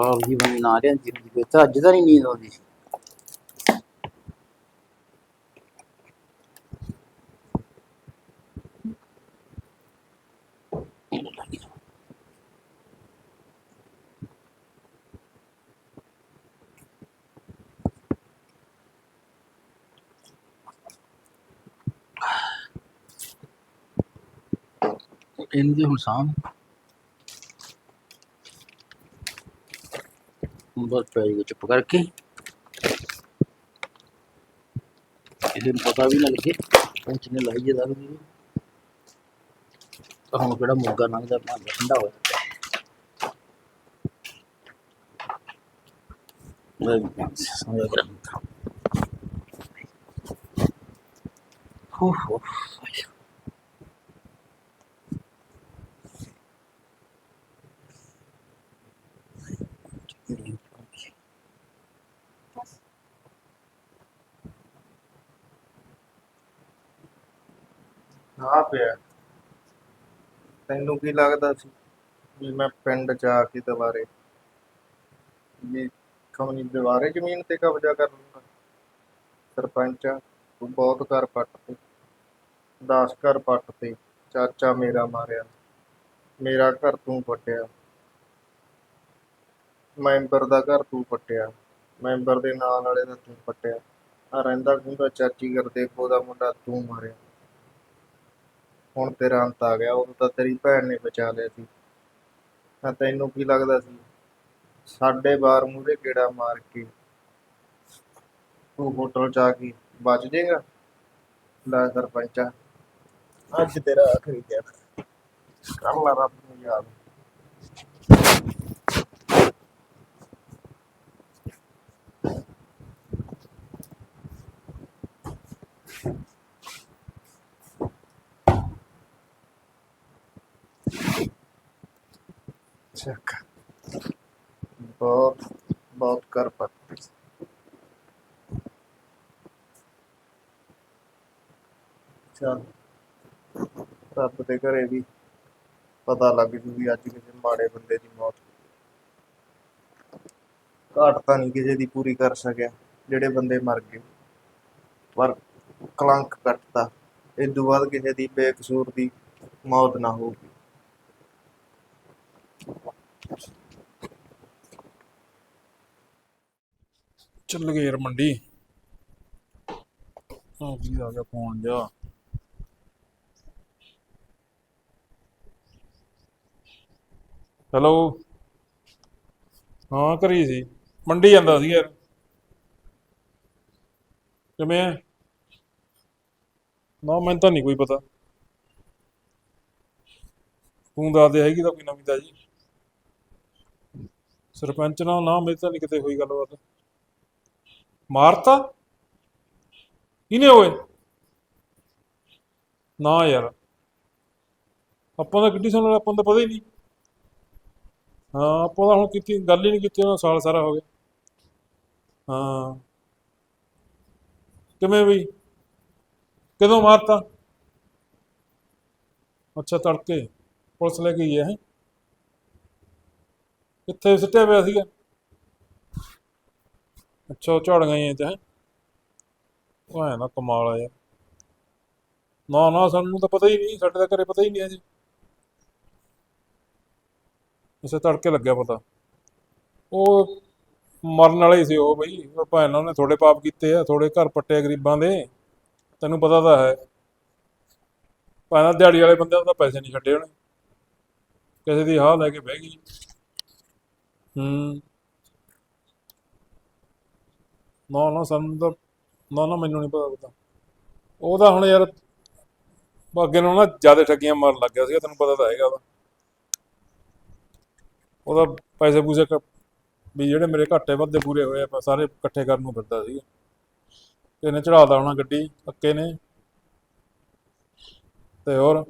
ਆਹ ਜੀ ਬਣੀ ਨਾ ਰਿਆਂ ਜੀ ਦੀ ਤਾਂ ਅੱਜ ਤਾਂ ਨਹੀਂ ਨੀਂਦ ਆਉਂਦੀ ਸੀ। ਇਹਨੂੰ ਹੁਣ ਸਾਂਭ। ਬਸ ਪੈ ਗਿਆ ਚੁੱਪ ਕਰਕੇ। ਇਹਦੇ ਨੂੰ ਪਤਾ ਵੀ ਨਾ ਲੱਗੇ ਪੰਚ ਨੇ ਲਾਈ ਜੇ ਦਾਰੂ ਤਾਂ ਹੁਣ ਕਿਹੜਾ ਮੁੱਗਾ ਲੰਘਦਾ ਭਾਂਡਾ ਠੰਡਾ ਹੋਇਆ ਮੈਂ ਸਮਝ ਗਿਆ ਹੋ ਹੋ। ਆ ਪਿਆ। ਤੈਨੂੰ ਕੀ ਲੱਗਦਾ ਸੀ ਵੀ ਮੈਂ ਪਿੰਡ ਜਾ ਕੇ ਦੁਬਾਰੇ ਵੀ ਕਮਨੀ ਦੁਬਾਰੇ ਜ਼ਮੀਨ ਤੇ ਕਬਜ਼ਾ ਕਰ ਲੂੰਗਾ? ਸਰਪੰਚ ਤੂੰ ਬਹੁਤ ਘਰ ਪੱਟ ਤੇ 10 ਘਰ ਪੱਟ ਤੇ, ਚਾਚਾ ਮੇਰਾ ਮਾਰਿਆ, ਮੇਰਾ ਘਰ ਤੂੰ ਪੱਟਿਆ, ਮੈਂਬਰ ਦਾ ਘਰ ਤੂੰ ਪੱਟਿਆ, ਮੈਂਬਰ ਦੇ ਨਾਲ ਵਾਲੇ ਦਾ ਤੂੰ ਪੱਟਿਆ ਆ ਰਹਿੰਦਾ ਗੁੰਦਾ ਚਾਚੀ ਕਰਦੇ ਉਹਦਾ ਮੁੰਡਾ ਤੂੰ ਮਾਰਿਆ। ਹੁਣ ਤੇਰਾ ਅੰਤ ਆ ਗਿਆ ਉਦੋਂ ਤਾਂ ਤੇਰੀ ਭੈਣ ਨੇ ਬਚਾ ਲਿਆ ਸੀ। ਤਾਂ ਤੈਨੂੰ ਕੀ ਲੱਗਦਾ ਸੀ? ਸਾਡੇ ਬਾਰ ਮੂਰੇ ਗੇੜਾ ਮਾਰ ਕੇ ਤੂੰ ਹੋਟਲ ਚ ਆ ਕੇ ਬਚ ਜਾਏਗਾ? ਲੈ ਸਰਪੰਚਾ। ਅੱਜ ਤੇਰਾ ਆਖਰੀ ਦਿਨ। ਕਰ ਲਾ ਰੱਬ ਨੂੰ ਯਾਦ ਚੱਕ ਬਹੁਤ ਬਹੁਤ ਕਰ ਪੱਟ ਚੱਲ, ਰੱਬ ਦੇ ਘਰੇ ਵੀ ਪਤਾ ਲੱਗ ਜੂ ਵੀ ਅੱਜ ਕਿਸੇ ਮਾੜੇ ਬੰਦੇ ਦੀ ਮੌਤ ਘਾਟ ਤਾਂ ਨਹੀਂ ਕਿਸੇ ਦੀ ਪੂਰੀ ਕਰ ਸਕਿਆ, ਜਿਹੜੇ ਬੰਦੇ ਮਰ ਗਏ। ਪਰ ਕਲੰਕ ਕੱਟਦਾ ਇਹ ਤੋਂ ਬਾਅਦ ਕਿਸੇ ਦੀ ਬੇਕਸੂਰ ਦੀ ਮੌਤ ਨਾ ਹੋਊਗੀ। ਚੱਲ ਗਏ ਯਾਰ ਮੰਡੀ। ਆ ਵੀ ਆ ਗਿਆ ਫੋਨ ਜਾ ਹੈਲੋ ਹਾਂ ਕਰੀ ਸੀ। ਮੰਡੀ ਜਾਂਦਾ ਸੀ ਯਾਰ। ਕਿਵੇਂ ਆ? ਨਾ, ਮੈਨੂੰ ਤਾਂ ਨਹੀਂ ਕੋਈ ਪਤਾ। ਤੂੰ ਦੱਸ ਦੇ, ਹੈਗੀ ਤਾਂ ਕੋਈ ਨਵੀਂ ਤਾਜੀ। ਸਰਪੰਚ ਨਾਲ ਨਾ, ਮੇਰੇ ਤਾਂ ਨਹੀਂ ਕਿਤੇ ਹੋਈ ਗੱਲਬਾਤ। ਮਾਰਤਾ? ਕਿਨੇ ਹੋਏ ਨਾ ਯਾਰ। ਆਪਾਂ ਤਾਂ ਕਿੱਡੀ ਸਾਨੂੰ, ਆਪਾਂ ਨੂੰ ਪਤਾ ਹੀ ਨਹੀਂ। ਹਾਂ, ਆਪਾਂ ਤਾਂ ਹੁਣ ਕੀਤੀ, ਗੱਲ ਹੀ ਨਹੀਂ ਕੀਤੀ, ਉਹਨਾਂ ਸਾਲ ਸਾਰਾ ਹੋ ਗਿਆ। ਹਾਂ। ਕਿਵੇਂ ਵੀ ਕਦੋਂ ਮਾਰਤਾ? ਅੱਛਾ, ਤੜਕੇ। ਪੁਲਿਸ ਲੈ ਕੇ ਗਈ ਹੈ? ਕਿੱਥੇ ਸੁੱਟਿਆ ਪਿਆ ਸੀਗਾ? ਅੱਛਾ, ਉਹ ਝੜ ਗਈਆਂ ਤੇ, ਹੈ। ਉਹ ਹੈ ਨਾ ਕਮਾਲ ਆ ਯਾਰ। ਨਾ ਨਾ, ਸਾਨੂੰ ਤਾਂ ਪਤਾ ਹੀ ਨਹੀਂ, ਸਾਡੇ ਤਾਂ ਘਰੇ ਪਤਾ ਹੀ ਨਹੀਂ ਅਜੇ ਉਸੇ ਤੜਕੇ ਲੱਗਿਆ ਪਤਾ। ਉਹ ਮਰਨ ਵਾਲੇ ਸੀ ਉਹ ਬਈ। ਭਾਵੇਂ ਉਹਨੇ ਥੋੜੇ ਪਾਪ ਕੀਤੇ ਆ ਥੋੜੇ ਘਰ ਪੱਟੇ ਗਰੀਬਾਂ ਦੇ। ਤੈਨੂੰ ਪਤਾ ਤਾਂ ਹੈ। ਭਾਵੇਂ ਦਿਹਾੜੀ ਵਾਲੇ ਬੰਦੇ ਤਾਂ ਪੈਸੇ ਨਹੀਂ ਛੱਡੇ ਉਹਨੇ। ਕਿਸੇ ਦੀ ਹਾਲ ਲੈ ਕੇ ਬਹਿ ਗਈ। ਹੂੰ। ਨਾ ਨਾ ਸਾਨੂੰ ਤਾਂ, ਨਾ ਨਾ ਮੈਨੂੰ ਨਹੀਂ ਪਤਾ ਪਤਾ। ਉਹਦਾ ਹੁਣ ਯਾਰ, ਅੱਗੇ ਨੂੰ ਨਾ ਜ਼ਿਆਦਾ ਠੱਗੀਆਂ ਮਾਰਨ ਲੱਗ ਗਿਆ ਸੀਗਾ, ਤੈਨੂੰ ਪਤਾ ਤਾਂ ਹੈਗਾ ਉਹਦਾ ਉਹਦਾ ਪੈਸੇ ਪੂਸੇ ਵੀ ਜਿਹੜੇ ਮੇਰੇ ਘਾਟੇ ਵੱਧੇ ਪੂਰੇ ਹੋਏ ਆ ਸਾਰੇ ਇਕੱਠੇ ਕਰਨ ਨੂੰ ਫਿਰਦਾ ਸੀਗਾ। ਇਹਨੇ ਚੜਾਦਾ ਹੋਣਾ ਗੱਡੀ ਅੱਕੇ ਨੇ। ਤੇ ਹੋਰ?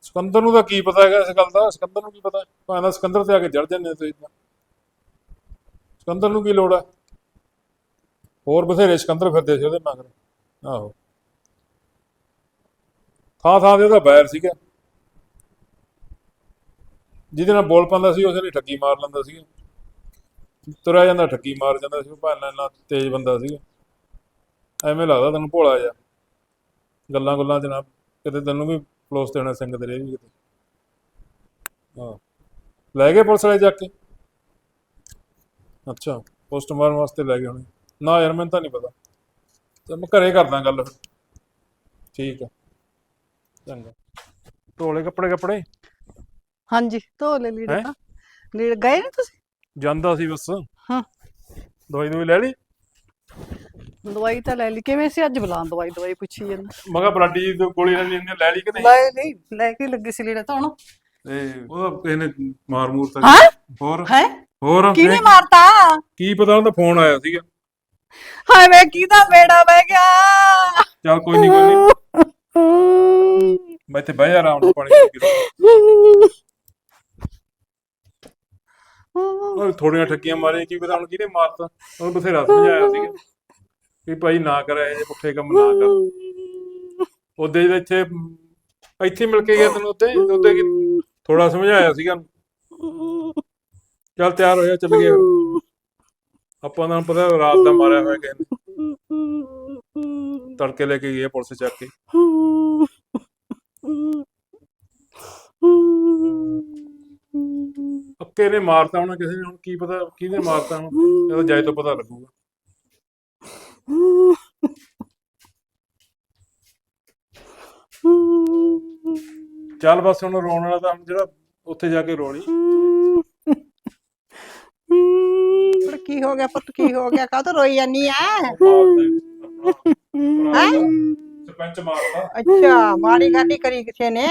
ਸਿਕੰਦਰ ਨੂੰ ਤਾਂ ਕੀ ਪਤਾ ਹੈਗਾ ਇਸ ਗੱਲ ਦਾ? ਸਿਕੰਦਰ ਨੂੰ ਕੀ ਪਤਾ? ਭਾਵੇਂ ਤਾਂ ਸਿਕੰਦਰ ਤੇ ਆ ਕੇ ਜੜ ਜਾਂਦੇ ਤੁਸੀਂ ਸਿਕੰਦਰ ਨੂੰ ਕੀ ਲੋੜ ਹੈ ਹੋਰ ਬਥੇਰੇ ਸਿਕੰਦਰ ਫਿਰਦੇ ਸੀ ਉਹਦੇ ਮਗਰ। ਆਹੋ। ਥਾਂ ਥਾਂ ਤੇ ਉਹਦਾ ਬੈਰ ਸੀਗਾ। ਜਿਹਦੇ ਨਾਲ ਬੋਲ ਪਾਉਂਦਾ ਸੀ, ਉਸੇ ਨੇ ਠੱਗੀ ਮਾਰ ਲੈਂਦਾ ਸੀ। ਤੁਰਿਆ ਜਾਂਦਾ, ਠੱਗੀ ਮਾਰ ਜਾਂਦਾ ਸੀ। ਉਹ ਭਾਣਾ ਇੰਨਾ ਤੇਜ਼ ਬੰਦਾ ਸੀਗਾ ਐਵੇਂ ਲੱਗਦਾ ਤੈਨੂੰ ਭੋਲਾ ਜਾ ਗੱਲਾਂ ਗੁੱਲਾਂ ਚ ਨਾ ਕਿਤੇ ਤੈਨੂੰ ਵੀ ਪਲੋਸ ਦੇਣਾ ਸਿੰਘ ਤੇਰੇ ਵੀ ਕਿਤੇ। ਹਾਂ। ਲੈ ਗਏ ਪੁਲਿਸ ਵਾਲੇ ਜਾ ਕੇ? ਅੱਛਾ। ਪੋਸਟਮਾਰਟਮ ਵਾਸਤੇ ਲੈ ਗਏ ਹੋਣੇ। ਨਾ ਯਾਰ ਮੈਨੂੰ ਤਾਂ ਨਹੀਂ ਪਤਾ। ਤੇ ਮੈਂ ਘਰੇ ਕਰਦਾ ਗੱਲ ਫਿਰ। ਠੀਕ ਆ। ਚੰਗਾ। ਧੋਲੇ ਕੱਪੜੇ ਕੱਪੜੇ? ਹਾਂਜੀ ਧੋ ਲੈ ਲੀੜੇ ਹੈਂ? ਤਾਂ। ਲੀੜੇ ਗਏ ਨੇ ਤੁਸੀਂ? ਜਾਂਦਾ ਸੀ ਬਸ। ਹਾਂ। ਦਵਾਈ ਦਵਾਈ ਲੈ ਲਈ? ਦਵਾਈ ਤਾਂ ਲੈ ਲਈ। ਕਿਵੇਂ ਸੀ ਅੱਜ ਬੁਲਾ ਦਵਾਈ? ਦਵਾਈ ਪੁੱਛੀ ਜਾਂਦਾ। ਮੈਂ ਕਿਹਾ ਬਲੱਡ ਦੀ ਗੋਲੀ ਲੈਣੀ ਹੁੰਦੀ ਆ, ਲੈ ਲਈ ਕਿ ਨਹੀਂ? ਲੈ ਲਈ। ਲੈ ਕੇ ਲੱਗੀ ਸੀ ਲੀੜੇ ਧੋਣ। ਤੇ ਉਹਦਾ ਕਿਸੇ ਨੇ ਮਾਰ ਮੂਰ ਤਾਂ ਹਾਂ? ਹੋਰ? ਹੈ? ਹੋਰ? ਕਿਹਨੇ ਮਾਰਤਾ? ਕੀ ਪਤਾ ਉਹਦਾ ਫੋਨ ਆਇਆ ਸੀਗਾ। ਹਾਏ ਵੇ ਕਿਹਦਾ ਬੇੜਾ ਬਹਿ ਗਿਆ? ਚੱਲ ਕੋਈ ਨਹੀਂ ਕੋਈ ਨਹੀਂ ਮੈਂ ਇੱਥੇ ਬਹਿ ਜਾ ਆਰਾਮ ਨਾਲ ਪਾਣੀ ਪੀ ਕੇ ਉਹ ਥੋੜੀਆਂ ਠੱਗੀਆਂ ਮਾਰੀਆਂ ਕੀ ਪਤਾ ਹੁਣ ਕਿਹਨੇ ਮਾਰਤਾ। ਉਹਨੂੰ ਬਥੇਰਾ ਸਮਝਾਇਆ ਸੀਗਾ ਵੀ ਭਾਈ ਨਾ ਕਰ ਇਹ ਜਿਹੇ ਪੁੱਠੇ ਕੰਮ ਨਾ ਕਰ। ਉਹਦੇ ਜਿਹੜਾ ਇੱਥੇ ਮ, ਇੱਥੇ ਮਿਲ ਕੇ ਗਿਆ ਤੈਨੂੰ ਉੱਤੇ ਉੱਤੇ ਕੀ ਥੋੜਾ ਸਮਝਾਇਆ ਸੀਗਾ। ਚੱਲ ਤਿਆਰ ਹੋਇਆ ਚੱਲ ਗਏ ਆਪਾਂ ਨੂੰ ਪਤਾ ਰਾਤ ਦਾ ਮਾਰਿਆ ਹੋਇਆ ਕਿਸੇ ਨੇ। ਤੜਕੇ ਲੈ ਕੇ ਗਏ ਪੁਲਿਸ ਚੱਕ ਕੇ। ਅੱਕੇ ਨੇ ਮਾਰਤਾ ਹੋਣਾ ਕਿਸੇ ਨੇ ਹੁਣ ਕੀ ਪਤਾ ਕਿਹਨੇ ਮਾਰਤਾ ਹੁਣ ਇਹ ਤਾਂ ਜਾਏ ਤੋਂ ਪਤਾ ਲੱਗੂਗਾ। ਚੱਲ ਬਸ ਹੁਣ ਰੋਣ ਵਾਲਾ ਤਾਂ ਹੁਣ ਜਿਹੜਾ ਉੱਥੇ ਜਾ ਕੇ ਰੋਣੀ ਪਰ ਕੀ ਹੋ ਗਿਆ ਪੁੱਤ ਕੀ ਹੋ ਗਿਆ? ਕਾਹ ਤੋਂ ਰੋਈ ਜਾਨੀ ਆ ਸਰਪੰਚ ਅੱਛਾ ਮਾੜੀ ਗੱਲ ਹੀ ਕਰੀ ਕਿਸੇ ਨੇ?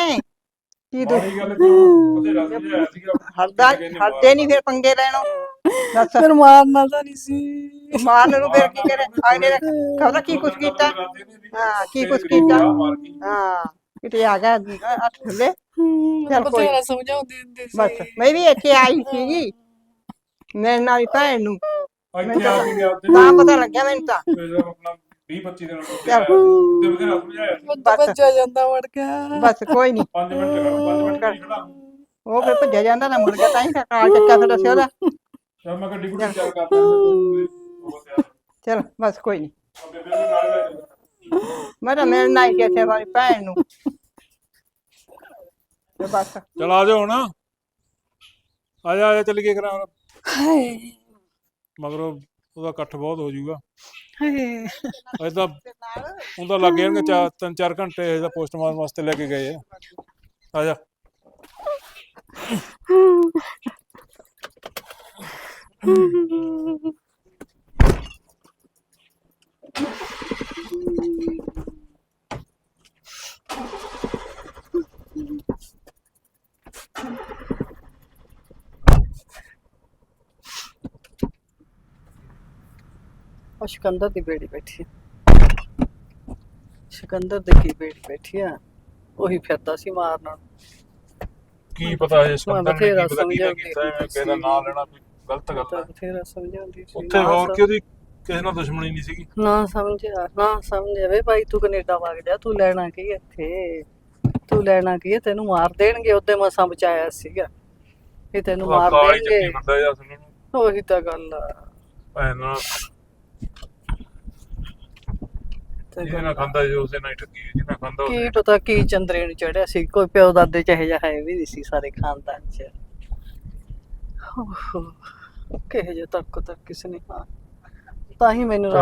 ਕੀ ਦੁ ਮਾੜੀ ਗੱਲ ਕਿਉਂ ਬਥੇਰਾ ਸਮਝਾਇਆ ਸੀਗਾ। ਹਰਦਾ ਹਰਦੇ ਨਹੀਂ ਫਿਰ ਪੰਗੇ ਲੈਣੋ। ਦੱਸ। ਫਿਰ ਮਾਰਨਾ ਤਾਂ ਨਹੀਂ ਸੀ। ਮਾਰਨ ਨੂੰ ਫਿਰ ਕੀ ਕਰੇ? ਅਗਲੇ ਖਬਰ ਕੀ ਕੁਛ ਕੀਤਾ? ਹਾਂ ਕੀ ਕੁਛ ਕੀਤਾ? ਹਾਂ ਕਿਤੇ ਆ ਗਿਆ ਅੱਠ ਥੱਲੇ। ਚੱਲ ਕੋਈ ਸਮਝਾਉਂਦੀ ਹੁੰਦੀ ਸੀ। ਬਸ ਮੈਂ ਵੀ ਇੱਥੇ ਆਈ ਸੀਗੀ। ਮੇਰੇ ਨਾਲ ਹੀ ਭੈਣ ਨੂੰ। ਇੱਥੇ ਆ ਕੇ ਗਿਆ ਉੱਥੇ ਤਾਂ ਪਤਾ ਲੱਗਿਆ ਮੈਨੂੰ ਤਾਂ। ਫਿਰ ਆਪਣਾ 20 25 ਦਿਨ ਉੱਤੇ ਚੱਲ। ਆਇਆ ਸੀ। ਤੇ ਬਥੇਰਾ ਸਮਝਾਇਆ ਸੀ। ਬੰਦਾ ਬਸ। ਬੱਚਾ ਜਾਂਦਾ ਵੜ ਗਿਆ ਬਸ ਕੋਈ ਨਹੀਂ 5 ਮਿੰਟ ਕਰ 5 ਮਿੰਟ ਕਰ। ਖੜਾ। ਉਹ ਫਿਰ ਭੱਜਿਆ ਜਾਂਦਾ ਨਾ ਮੁੜ ਗਿਆ ਤਾਂ ਹੀ ਕਾਲ ਚੱਕਾ ਫਿਰ ਦੱਸਿਆ ਉਹਦਾ। ਚੱਲ ਮੈਂ ਗੱਡੀ ਗੁੱਡੀ ਚੱਲ। ਕਰਦਾ। ਉਹ ਤਿਆਰ ਚਲ ਬਸ ਕੋਈ ਨਹੀਂ ਆ ਬੇਬੇ ਨੂੰ ਨਾਲ ਲੈ ਚੱਲ ਮੈਂ ਤਾਂ ਆਈ ਕਿਸੇ ਵਾਲੀ ਭੈਣ ਨੂੰ। ਤੇ ਬਸ। ਚਲ ਆ ਜਾ ਹੁਣ। ਆ ਜਾ ਆ ਜਾ ਚੱਲ ਕੇ ਕਰਾਂ ਹਾਏ। ਮਗਰੋਂ ਉਹਦਾ ਇਕੱਠ ਬਹੁਤ ਹੋ ਜਾਊਗਾ। ਹਾਏ। ਅਜੇ ਤਾਂ ਉਹਦਾ ਲੱਗ ਜਾਣਗੇ ਚਾਰ ਤਿੰਨ ਚਾਰ ਘੰਟੇ ਇਹਦਾ ਪੋਸਟਮਾਰਟਮ ਵਾਸਤੇ ਲੈ ਕੇ ਗਏ ਆ। ਆ ਜਾ। *laughs* ਉਹ ਸਿਕੰਦਰ ਦੀ ਬੇੜੀ ਬੈਠੀ ਆ। ਸਿਕੰਦਰ ਦੀ ਕੀ ਬੇੜੀ ਬੈਠੀ ਆ? ਉਹੀ ਫਿਰਦਾ ਸੀ ਮਾਰਨ। ਕੀ ਪਤਾ ਇਹ ਸਕੰਦਰ ਨੇ ਕੀ ਪਤਾ ਕੀ ਸਮਝਾਉਂਦੀ ਕੀਤਾ ਐਵੇਂ ਹੁੰਦੀ ਕਿਸੇ ਦਾ ਸੀ। ਨਾਂ ਲੈਣਾ ਕੋਈ ਗਲਤ ਗੱਲ ਹੈ ਬਥੇਰਾ ਸਮਝਾਉਂਦੀ ਸੀ। ਉੱਥੇ ਹੋਰ ਕਿ ਉਹਦੀ ਕਿਸੇ ਨਾਲ ਦੁਸ਼ਮਣੀ ਨਹੀਂ ਸੀਗੀ? ਨਾ ਸਮਝਿਆ ਨਾ ਸਮਝਿਆ। ਵੇ ਭਾਈ ਤੂੰ ਕੈਨੇਡਾ ਵਗ ਜਾ ਤੂੰ ਲੈਣਾ ਕੀ ਹੈ ਇੱਥੇ? ਤੂੰ ਲੈਣਾ ਕੀ ਹੈ ਤੈਨੂੰ ਮਾਰ ਦੇਣਗੇ ਉਹਦੇ ਮਸਾਂ ਬਚਾਇਆ ਸੀਗਾ। ਇਹ ਤੈਨੂੰ ਮਾਰ ਦੇਣਗੇ। ਉਹੀ ਤਾਂ ਗੱਲ ਆ। ਭੈਣ ਨਾਲ ਤੇ ਜਿਹਦੇ ਨਾਲ ਖਾਂਦਾ ਸੀ ਉਸੇ ਨਾਲ ਹੀ ਠੱਗੀ ਜਿਹਦੇ ਨਾਲ ਖਾਂਦਾ ਕੀ ਉਸੇ ਪਤਾ ਕੀ ਚੰਦਰੇ ਨੂੰ ਚੜਿਆ ਸੀ ਕੋਈ ਪਿਓ ਦਾਦੇ ਚਾਹੇ ਜਿਹਾ ਹੈ ਵੀ ਨਹੀਂ ਸੀ ਸਾਰੇ ਖਾਨਦਾਨ ਚ। ਓਹੋ ਕਿਹੋ ਜਿਹਾ ਤੱਕ ਤੱਕ ਕਿਸ ਨੇ ਹਾਂ ਤਾਂ ਹੀ ਮੈਨੂੰ